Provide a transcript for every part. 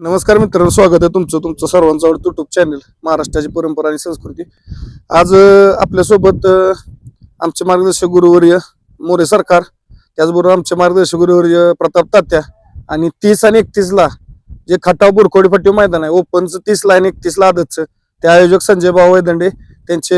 नमस्कार मित्रांनो स्वागत आहे तुमचं तुमचं सर्वांचं आवडतं युट्यूब चॅनल महाराष्ट्राची परंपरा आणि संस्कृती. आज आपल्यासोबत आमचे मार्गदर्शक गुरुवर्य मोरे सरकार त्याचबरोबर आमचे मार्गदर्शक गुरुवर्य प्रताप तात्या आणि तीस आणि एकतीसला जे खटाव बुरखोडी फट्टी मैदान आहे ओपनचं तीसला आणि एकतीसला आदतचं ते आयोजक संजय भाऊ वैदंडे त्यांचे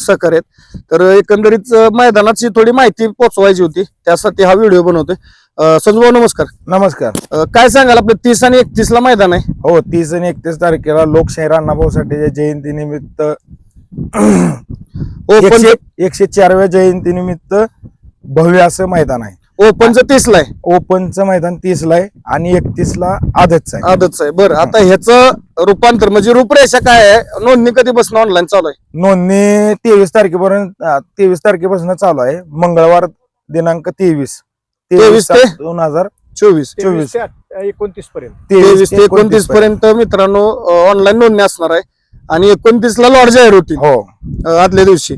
सहकार्य आहेत. तर एकंदरीत मैदानाची थोडी माहिती पोचवायची होती त्यासाठी हा व्हिडिओ बनवतोय. अं, संजू भाऊ नमस्कार. नमस्कार. अं, काय सांगाल? आपलं तीस आणि एकतीसला मैदान आहे. हो तीस आणि एकतीस तारखेला लोकशाही अण्णाभाऊ साठेच्या जयंती निमित्त ओपन एकशे एकशे चारव्या जयंती निमित्त भव्य असं मैदान आहे. ओपनचं तीसला आहे. ओपनचं मैदान तीसला आहे आणि एकतीसला आदतचं आहे. आदतच आहे. बरं आता ह्याचं रूपांतर म्हणजे रूपरेषा काय आहे? नोंदणी कधीपासून ऑनलाईन चालू आहे? नोंदणी तेवीस तारखेपर्यंत तेवीस तारखेपासून चालू आहे. मंगळवार दिनांक तेवीस. 23 ते? दोन हजार चोवीस चोवीस. एकोणतीस पर्यंत. तेवीस ते एकोणतीस पर्यंत. मित्रांनो ऑनलाईन नोंदणी असणार आहे. आणि एकोणतीस ला लॉड जाहीर होती हो आदल्या दिवशी.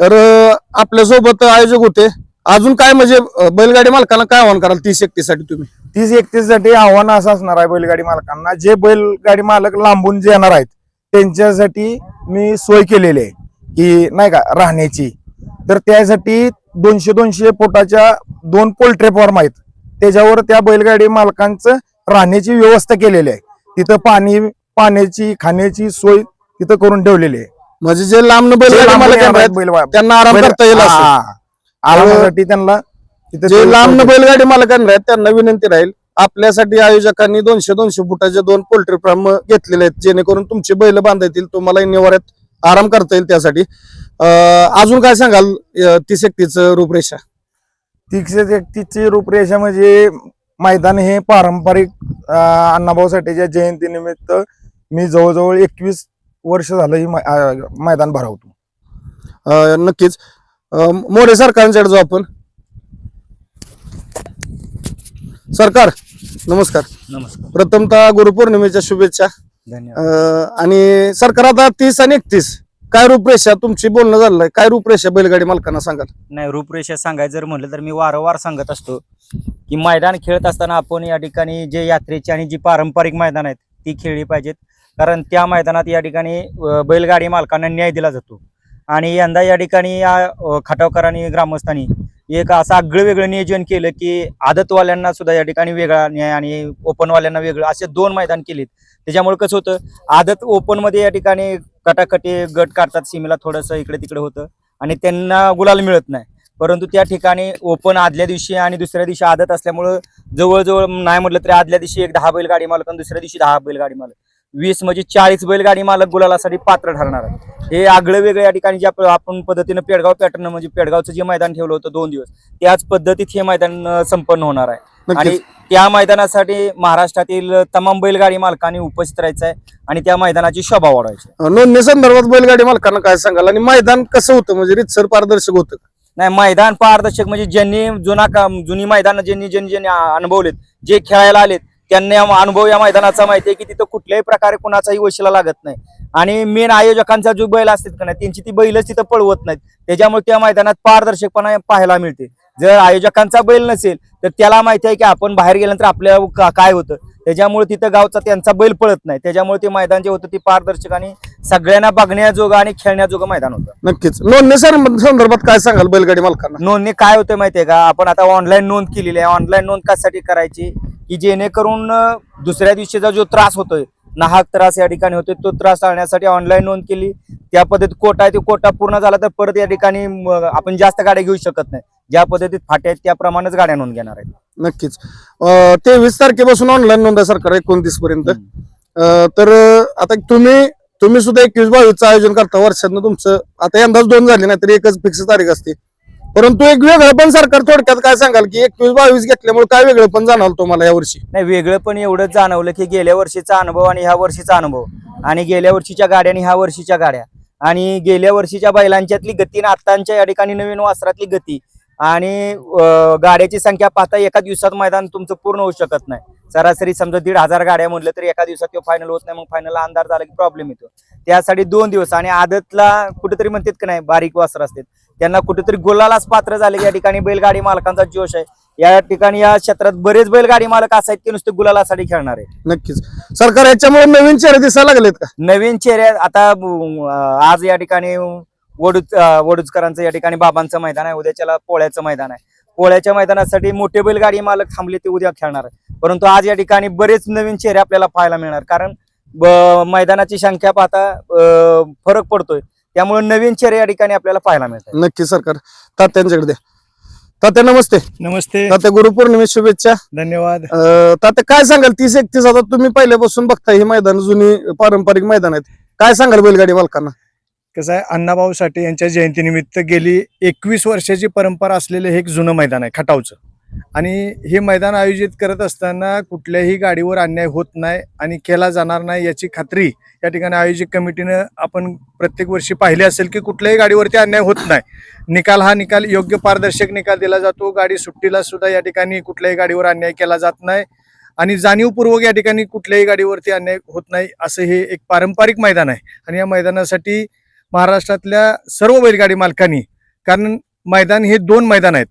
तर अं, आपल्यासोबत आयोजक होते. अजून काय म्हणजे बैलगाडी मालकांना काय आव्हान कराल तीस एकतीससाठी तुम्ही? तीस एकतीससाठी आव्हान असं असणार आहे बैलगाडी मालकांना. जे बैलगाडी मालक लांबून जे येणार आहेत त्यांच्यासाठी मी सोय केलेली आहे की नाही का राहण्याची. तर त्यासाठी दोनशे दोनशे फुटाच्या दोन पोल्ट्री फॉर्म आहेत. त्याच्यावर त्या बैलगाडी मालकांचं राहण्याची व्यवस्था केलेली आहे. तिथं पाणी पाण्याची खाण्याची सोय तिथं करून ठेवलेली आहे. म्हणजे जे लांब बैलगाडी मालक आहेत त्यांना आराम करता येईल असं. आरामासाठी त्यांना तिथं जे सोय लांब बैलगाडी मालकांना आहेत त्यांना विनंती राहील आपल्यासाठी आयोजकांनी दोनशे दोनशे फुटाचे दोन पोल्ट्री फार्म घेतलेले आहेत जेणेकरून तुमचे बैल बांधता येतील तुम्हाला निवाऱ्यात आराम करता येईल त्यासाठी. अजून काय सांगाल तीस एकतीच रूपरेषा? तीक्ष्ण व्यक्तीची रूपरेषा म्हणजे मैदान हे पारंपरिक अं, अण्णाभाऊ साठेच्या जयंतीनिमित्त मी जवळजवळ एकवीस वर्ष झालं ही मैदान भरवतो. नक्कीच. मोरे सरकारांच्याकडे जाऊ आपण. सरकार नमस्कार. नमस्कार. प्रथमतः गुरुपौर्णिमेच्या शुभेच्छा. आणि सरकार आता तीस आणि एकतीस. काय रूपरेषा तुमची बोलणं झालंय? काय रूपरेषा बैलगाडी मालकांना सांगाल? नाही रूपरेषा सांगायचं जर म्हटलं तर मी वारंवार सांगत असतो की मैदान खेळत असताना आपण या ठिकाणी जे यात्रेची आणि जी पारंपरिक मैदान आहेत ती खेळली पाहिजेत. कारण त्या मैदानात या ठिकाणी बैलगाडी मालकांना न्याय दिला जातो. आणि यंदा या ठिकाणी या खटावकरांनी ग्रामस्थांनी एक असं आगळं वेगळं नियोजन केलं की आदतवाल्यांना सुद्धा या ठिकाणी वेगळा न्याय आणि ओपनवाल्यांना वेगळं असे दोन मैदान केलेत. त्याच्यामुळे कसं होतं आदत ओपनमध्ये या ठिकाणी कटाकटी गट काढतात सीमेला थोडंसं इकडे तिकडे होतं. आणि त्यांना गुलाल मिळत नाही. परंतु त्या ठिकाणी ओपन आदल्या दिवशी आणि दुसऱ्या दिवशी आदत असल्यामुळं जवळजवळ नाही म्हटलं तरी आदल्या दिवशी एक दहा बैलगाडी मालक आणि दुसऱ्या दिवशी दहा बैलगाडी मालक. वीस म्हणजे चाळीस बैलगाडी मालक गुलालासाठी पात्र ठरणार आहे. हे आगळं वेगळं या ठिकाणी जे आप- आपण पद्धतीनं पेडगाव पॅटर्न म्हणजे पेडगावचं जे मैदान ठेवलं होतं दोन दिवस त्याच पद्धतीत हे मैदान संपन्न होणार आहे. आणि त्या मैदानासाठी महाराष्ट्रातील तमाम बैलगाडी मालकांनी उपस्थित राहायचं आहे आणि त्या मैदानाची शोभा वाढवायची नोंदणी संदर्भात बैलगाडी मालकांना काय सांगाल? आणि मैदान कसं होतं? म्हणजे रितसर पारदर्शक होतं नाही मैदान पारदर्शक म्हणजे ज्यांनी जुना काम जुनी मैदान ज्यांनी ज्यांनी ज्यांनी अनुभवलेत जे खेळायला आलेत त्यांनी अनुभव या मैदानाचा माहिती आहे की तिथं कुठल्याही प्रकारे कुणाचाही वशिला लागत नाही. आणि मेन आयोजकांचा जो बैल असतात का नाही त्यांची ती बैलच तिथं पळवत नाहीत. त्याच्यामुळे त्या मैदानात पारदर्शकपणा पाहायला मिळते. जर आयोजकांचा बैल नसेल तर त्याला माहिती आहे की आपण बाहेर गेल्यानंतर आपल्या का- काय होतं? त्याच्यामुळे तिथं गावचा त्यांचा बैल पळत नाही. त्याच्यामुळे ते मैदान जे होतं ते पारदर्शक आणि सगळ्यांना बघण्याजोगं आणि खेळण्याजोगं मैदान होतं. नक्कीच. नोंदणी संदर्भात काय सांगाल बैलगाडी मालकांना? नोंदणी काय होते माहितीये का? आपण आता ऑनलाईन नोंद केलेली आहे. ऑनलाईन नोंद कशासाठी करायची? की जेणेकरून दुसऱ्या दिवशीचा जो त्रास होतोय नाहक त्रास या ठिकाणी होतोय तो त्रास टाळण्यासाठी ऑनलाईन नोंद केली. त्या पद्धतीत कोटा आहे तो कोटा पूर्ण झाला तर परत या ठिकाणी आपण जास्त गाड्या घेऊ शकत नाही. ज्या पद्धतीत फाट्या आहेत त्याप्रमाणेच गाड्या नोंद घेणार आहेत. नक्कीच. तेवीस तारखेपासून ऑनलाईन नोंद आहे सरकार एकोणतीस पर्यंत. तर आता तुम्ही तुम्ही सुद्धा एकवीस बावीसचं आयोजन करता वर्षातनं तुमचं. आता यंदाच दोन झाले नाही तर एकच फिक्स तारीख असते. परंतु एक वेगळं पण सरकार थोडक्यात काय सांगाल की एकवीस बावीस घेतल्यामुळे काय वेगळं पण जाणवलं तुम्हाला यावर्षी नाही वेगळं पण एवढंच जाणवलं की गेल्या वर्षीचा अनुभव आणि ह्या वर्षीचा अनुभव. आणि गेल्या वर्षीच्या गाड्या आणि ह्या वर्षीच्या गाड्या. आणि गेल्या वर्षीच्या बैलांच्यातली गती आणि आत्तांच्या या ठिकाणी नवीन वासरातली गती आणि गाड्याची संख्या पाहता एका दिवसात मैदान तुमचं पूर्ण होऊ शकत नाही. सरासरी समजा दीड हजार गाड्या म्हटलं तर एका दिवसात तो फायनल होत नाही मग फायनलला अंधार झाला की प्रॉब्लेम येतो. त्यासाठी दोन दिवस आणि आदतला कुठेतरी म्हणतात का नाही बारीक वासर असतात. त्यांना कुठेतरी गुलालाच पात्र झाले या ठिकाणी बैलगाडी मालकांचा जोश आहे. या ठिकाणी या क्षेत्रात बरेच बैलगाडी मालक असे आहेत की नुसते गुलालासाठी खेळणार आहे नक्कीच. सरकार याच्यामुळे नवीन चेहरे दिसायला लागलेत का? नवीन चेहरे आता अं, आज या ठिकाणी वडूज अं, वडूजकरांचं या ठिकाणी बाबांचं मैदान आहे. उद्याच्याला पोळ्याचं मैदान आहे. पोळ्याच्या मैदानासाठी मोठे बैलगाडी मालक थांबले ते उद्या खेळणार आहे परंतु आज या ठिकाणी बरेच नवीन चेहरे आपल्याला पाहायला मिळणार. कारण ब- मैदानाची संख्या पाहता अं, फरक पडतोय. त्यामुळे नवीन चेहरे या ठिकाणी आपल्याला पाहायला मिळतात. नक्की सरकार तात्यांच्याकडे द्या. तात्या नमस्ते. नमस्ते. तात्या गुरुपौर्णिमे शुभेच्छा. धन्यवाद. अं, तात्या काय सांगाल? तीस एकतीस आता तुम्ही पहिल्यापासून बघताय ही मैदान जुनी पारंपरिक मैदान आहेत. काय सांगाल बैलगाडी मालकांना? कसं आहे अण्णाभाऊ साठे यांच्या जयंतीनिमित्त गेली एकवीस वर्षाची परंपरा असलेलं हे एक जुनं मैदान आहे खटावचं. आणि हे मैदान आयोजित करत असताना कुठल्याही गाडीवर अन्याय होत नाही आणि केला जाणार नाही याची खात्री या ठिकाणी आयोजक कमिटीनं आपण प्रत्येक वर्षी पाहिले असेल की कुठल्याही गाडीवरती अन्याय होत नाही. निकाल हा निकाल योग्य पारदर्शक निकाल दिला जातो. गाडी सुट्टीला सुद्धा या ठिकाणी कुठल्याही गाडीवर अन्याय केला जात नाही आणि जाणीवपूर्वक या ठिकाणी कुठल्याही गाडीवरती अन्याय होत नाही असं हे एक पारंपरिक मैदान आहे. आणि या मैदानासाठी महाराष्ट्रातल्या सर्व बैलगाडी मालकांनी कारण मैदान हे दोन मैदान आहेत.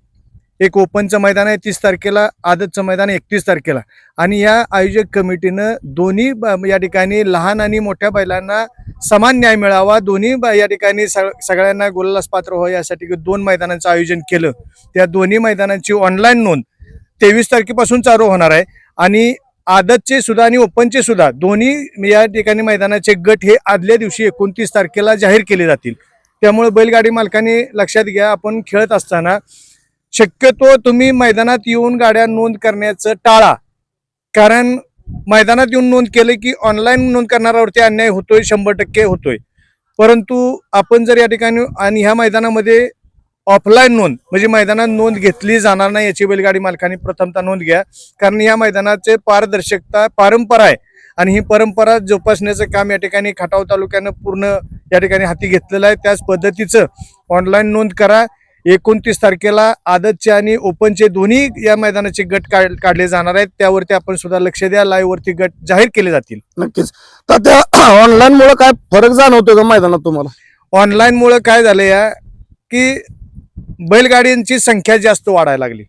एक ओपनचं मैदान आहे तीस तारखेला आदतचं मैदान एकतीस तारखेला. आणि या आयोजक कमिटीनं दोन्ही या ठिकाणी लहान आणि मोठ्या बैलांना समान न्याय मिळावा. दोन्ही या ठिकाणी सगळ्यांना गोललास पात्र हो यासाठी दोन मैदानांचं आयोजन केलं. त्या दोन्ही मैदानांची ऑनलाईन नोंद तेवीस तारखेपासून चालू होणार आहे. आणि आदतचे सुद्धा आणि ओपनचे सुद्धा दोन्ही या ठिकाणी मैदानाचे गट हे आदल्या दिवशी एकोणतीस तारखेला जाहीर केले जातील. त्यामुळे बैलगाडी मालकांनी लक्षात घ्या आपण खेळत असताना शक्यतो तुम्ही मैदानात येऊन गाड्या नोंद करण्याचं टाळा. कारण मैदानात येऊन नोंद केलं की ऑनलाईन नोंद करणाऱ्यावरती अन्याय होतोय शंभर टक्के होतोय. परंतु आपण जर या ठिकाणी आणि ह्या मैदानामध्ये ऑफलाईन नोंद म्हणजे मैदानात नोंद घेतली जाणार नाही याची बैलगाडी मालकांनी प्रथमतः नोंद घ्या. कारण या मैदानाचे पारदर्शकता परंपरा आहे. आणि ही परंपरा जोपासण्याचं काम या ठिकाणी खटाव तालुक्यानं पूर्ण या ठिकाणी हाती घेतलेलं आहे. त्याच पद्धतीचं ऑनलाईन नोंद करा. एकोणतीस तारखेला आदतचे आणि ओपनचे दोन्ही या मैदानाचे गट काढ काढले जाणार आहेत. त्यावरती आपण सुद्धा लक्ष द्या. लाईव्ह वरती गट जाहीर केले जातील. नक्कीच. तात्या ऑनलाईन मुळे काय फरक जाणवतोय का मैदानात तुम्हाला? ऑनलाईन मुळे काय झालं या की बैलगाड्यांची संख्या जास्त वाढायला लागली.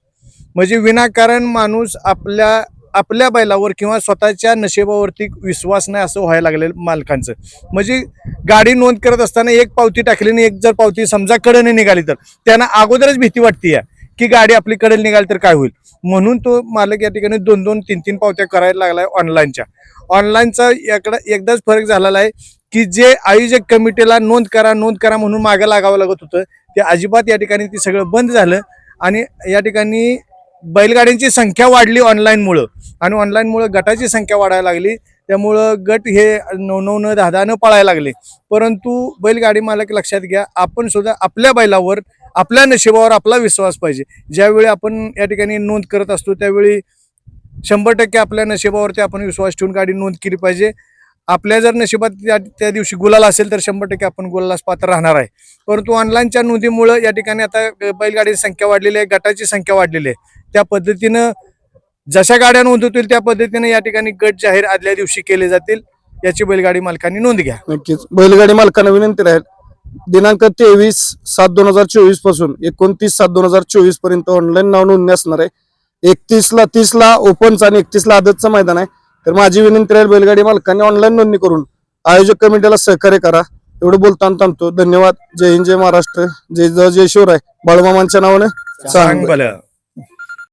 म्हणजे विनाकारण माणूस आपल्या आपल्या बैलावर किंवा स्वतःच्या नशेबावरती विश्वास नाही असं व्हायला लागलेलं मालकांचं. म्हणजे गाडी नोंद करत असताना एक पावती टाकली आणि एक जर पावती समजा कडेने निघाली तर त्यांना अगोदरच भीती वाटते या की गाडी आपली कडे निघाली तर काय होईल? म्हणून तो मालक या ठिकाणी दोन दोन तीन तीन पावत्या करायला लागलाय ऑनलाईनच्या. ऑनलाईनचा याकडं एकदाच फरक झालेला आहे की जे आयोजक कमिटीला नोंद करा नोंद करा म्हणून मागं लागावं लागत होतं ते अजिबात या ठिकाणी ते सगळं बंद झालं आणि या ठिकाणी बैलगाड्यांची संख्या वाढली ऑनलाईनमुळं आणि ऑनलाईनमुळं गटाची संख्या वाढायला लागली. त्यामुळं गट हे नऊ नऊ न दहा दहा न पळायला लागले. परंतु बैलगाडी मालक लक्षात घ्या आपण सुद्धा आपल्या बैलावर आपल्या नशिबावर आपला विश्वास पाहिजे. ज्यावेळी आपण या ठिकाणी नोंद करत असतो त्यावेळी शंभर टक्के आपल्या नशिबावरती आपण विश्वास ठेवून गाडी नोंद केली पाहिजे. आपल्या जर नशिबात त्या त्या दिवशी गुलाल असेल तर शंभर टक्के आपण गुलालास पात्र राहणार आहे. परंतु ऑनलाईनच्या नोंदीमुळं या ठिकाणी आता बैलगाडीची संख्या वाढलेली आहे गटाची संख्या वाढलेली आहे. त्या पद्धतीनं जशा गाड्या नोंद होतील त्या पद्धतीने या ठिकाणी गट जाहीर आदल्या दिवशी केले जातील याची बैलगाडी मालकांनी नोंद घ्या. नक्कीच. बैलगाडी मालकांना विनंती राहील. दिनांक तेवीस सात दोन हजार चोवीसपासून एकोणतीस सात दोन हजार चोवीसपर्यंत ऑनलाईन नाव नोंदणी असणार आहे. एकतीस ला तीस ला ओपनचं आणि एकतीस ला आदतचं मैदान आहे. तर माझी विनंती राहील बैलगाडी मालकांनी ऑनलाईन नोंदणी करून आयोजक कमिटीला सहकार्य करा. एवढं बोलताना थांबतो. धन्यवाद. जय हिंद जय महाराष्ट्र. जय जय शिवराय. बाळूमामांच्या नावानं सांग